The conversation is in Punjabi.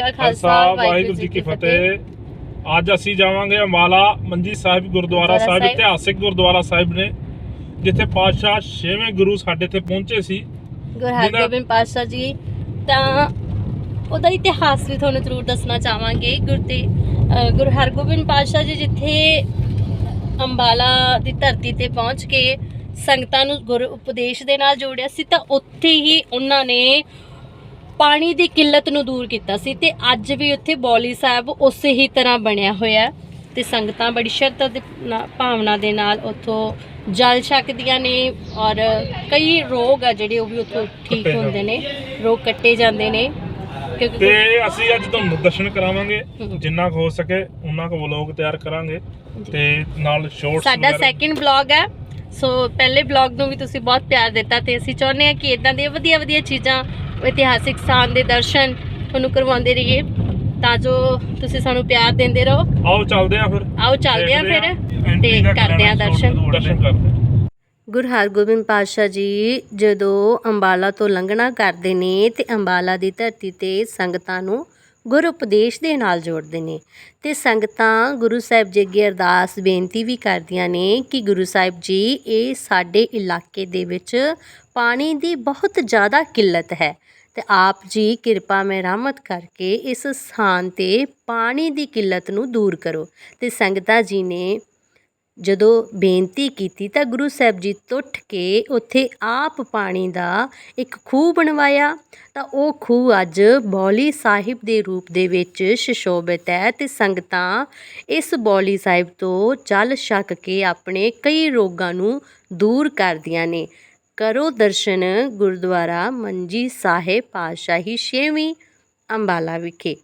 ਕਾ ਖਾਲਸਾ ਵਾਹਿਗੁਰੂ ਜੀ ਕੀ ਫਤਿਹ। ਅੱਜ ਅਸੀਂ ਜਾਵਾਂਗੇ ਅੰਬਾਲਾ ਮੰਜੀ ਸਾਹਿਬ ਗੁਰਦੁਆਰਾ ਸਾਹਿਬ। ਇਤਿਹਾਸਿਕ ਗੁਰਦੁਆਰਾ ਸਾਹਿਬ ਨੇ ਜਿੱਥੇ ਪਾਤਸ਼ਾਹ ਛੇਵੇਂ ਗੁਰੂ ਸਾਡੇ ਤੇ ਪਹੁੰਚੇ ਸੀ। ਗੁਰੂ ਜਿਹਦਾ- ਹਰਗੋਬਿੰਦ ਪਾਤਸ਼ਾਹ ਜੀ ਤਾਂ ਉਹਦਾ ਇਤਿਹਾਸ ਵੀ ਤੁਹਾਨੂੰ ਜ਼ਰੂਰ ਦੱਸਣਾ ਚਾਹਾਂਗੇ। ਗੁਰੂ ਤੇ ਅ, ਗੁਰੂ ਹਰਗੋਬਿੰਦ ਪਾਤਸ਼ਾਹ ਜੀ ਜਿੱਥੇ ਅੰਬਾਲਾ ਦੀ ਧਰਤੀ ਤੇ ਪਹੁੰਚ ਕੇ ਸੰਗਤਾਂ ਨੂੰ ਗੁਰ ਉਪਦੇਸ਼ ਦੇ ਨਾਲ ਜੋੜਿਆ ਸੀ ਤਾਂ ਉੱਥੇ ਹੀ ਉਹਨਾਂ ਨੇ ਪਾਣੀ ਦੀ ਕਿੱਲਤ ਨੂੰ ਦੂਰ ਕੀਤਾ ਸੀ ਤੇ ਅੱਜ ਵੀ ਉੱਥੇ ਬੌਲੀ ਸਾਹਿਬ ਉਸੇ ਹੀ ਤਰ੍ਹਾਂ ਬਣਿਆ ਹੋਇਆ ਤੇ ਸੰਗਤਾਂ ਬੜੀ ਸ਼ਰਧਾ ਨਾ- ਭਾਵਨਾ ਦੇ ਨਾਲ ਉੱਥੋਂ ਜਲ ਛਕਦੀਆਂ ਨੇ ਔਰ ਕਈ ਰੋਗ ਆ ਜਿਹੜੇ ਉਹ ਵੀ ਉੱਥੋਂ ਠੀਕ ਹੁੰਦੇ ਨੇ ਰੋਗ ਕੱਟੇ ਜਾਂਦੇ ਨੇ। ਤੇ ਅਸੀਂ ਅੱਜ ਤੁਹਾਨੂੰ ਦਰਸ਼ਨ ਕਰਾਵਾਂਗੇ। ਜਿੰਨਾ ਹੋ ਸਕੇ ਉਹਨਾਂ ਕੋ ਵਲੋਗ ਤਿਆਰ ਕਰਾਂਗੇ ਤੇ ਨਾਲ ਸ਼ੋਰਟਸ ਸਾਡਾ ਸੈਕਿੰਡ ਬਲੌਗ ਹੈ ਸੋ ਪਹਿਲੇ ਬਲੌਗ ਨੂੰ ਵੀ ਤੁਸੀਂ ਬਹੁਤ ਪਿਆਰ ਦਿੱਤਾ ਤੇ ਅਸੀਂ ਚਾਹੁੰਦੇ ਹਾਂ ਕਿ ਇਦਾਂ ਦੀਆਂ ਵਧੀਆ ਵਧੀਆ ਚੀਜ਼ਾਂ ਇਤਿਹਾਸਿਕ ਸਥਾਨ ਦੇ ਦਰਸ਼ਨ ਤੁਹਾਨੂੰ ਕਰਵਾਉਂਦੇ ਰਹੀਏ। ਤਾਂ ਜੋ ਤੁਸੀਂ ਸਾਨੂੰ ਪਿਆਰ ਦਿੰਦੇ ਰਹੋ। ਆਓ ਚੱਲਦੇ ਆਂ ਫਿਰ। ਆਓ ਚੱਲਦੇ ਆਂ ਫਿਰ ਤੇ ਕਰਦੇ ਆਂ ਦਰਸ਼ਨ। ਦਰਸ਼ਨ ਕਰਦੇ ਆਂ। ਗੁਰੂ ਹਰਗੋਬਿੰਦ ਪਾਤਸ਼ਾਹ ਜੀ ਜਦੋਂ ਅੰਬਾਲਾ ਤੋਂ ਲੰਘਣਾ ਕਰਦੇ ਨੇ ਤੇ ਅੰਬਾਲਾ ਦੀ ਧਰਤੀ ਤੇ ਸੰਗਤਾਂ ਨੂੰ ਗੁਰ ਉਪਦੇਸ਼ ਦੇ ਨਾਲ ਜੋੜਦੇ ਨੇ ਤੇ ਸੰਗਤਾਂ ਗੁਰੂ ਸਾਹਿਬ ਜੀ ਅੱਗੇ ਅਰਦਾਸ ਬੇਨਤੀ ਵੀ ਕਰਦੀਆਂ ਨੇ ਕਿ ਗੁਰੂ ਸਾਹਿਬ ਜੀ, ਇਹ ਸਾਡੇ ਇਲਾਕੇ ਦੇ ਵਿੱਚ ਪਾਣੀ ਦੀ ਬਹੁਤ ਜ਼ਿਆਦਾ ਕਿੱਲਤ ਹੈ ਤੇ ਆਪ ਜੀ ਕਿਰਪਾ ਮੈਂ ਰਹਿਮਤ ਕਰਕੇ ਇਸ ਸਥਾਨ ਤੇ ਪਾਣੀ ਦੀ ਕਿੱਲਤ ਨੂੰ ਦੂਰ ਕਰੋ ਤੇ ਸੰਗਤਾਂ ਜੀ ਨੇ ਜਦੋਂ ਬੇਨਤੀ ਕੀਤੀ ਤਾਂ ਗੁਰੂ ਸਾਹਿਬ ਜੀ ਉੱਠ ਕੇ ਉੱਥੇ ਆਪ ਪਾਣੀ ਦਾ ਇੱਕ ਖੂਹ ਬਣਵਾਇਆ। ਤਾਂ ਉਹ ਖੂਹ ਅੱਜ ਬੌਲੀ ਸਾਹਿਬ ਦੇ ਰੂਪ ਦੇ ਵਿੱਚ ਸੁਸ਼ੋਭਿਤ ਹੈ ਅਤੇ ਸੰਗਤਾਂ ਇਸ ਬੌਲੀ ਸਾਹਿਬ ਤੋਂ ਜਲ ਛਕ ਕੇ ਆਪਣੇ ਕਈ ਰੋਗਾਂ ਨੂੰ ਦੂਰ ਕਰਦੀਆਂ ਨੇ। ਕਰੋ ਦਰਸ਼ਨ ਗੁਰਦੁਆਰਾ ਮੰਜੀ ਸਾਹਿਬ ਪਾਤਸ਼ਾਹੀ ਛੇਵੀਂ ਅੰਬਾਲਾ ਵਿਖੇ।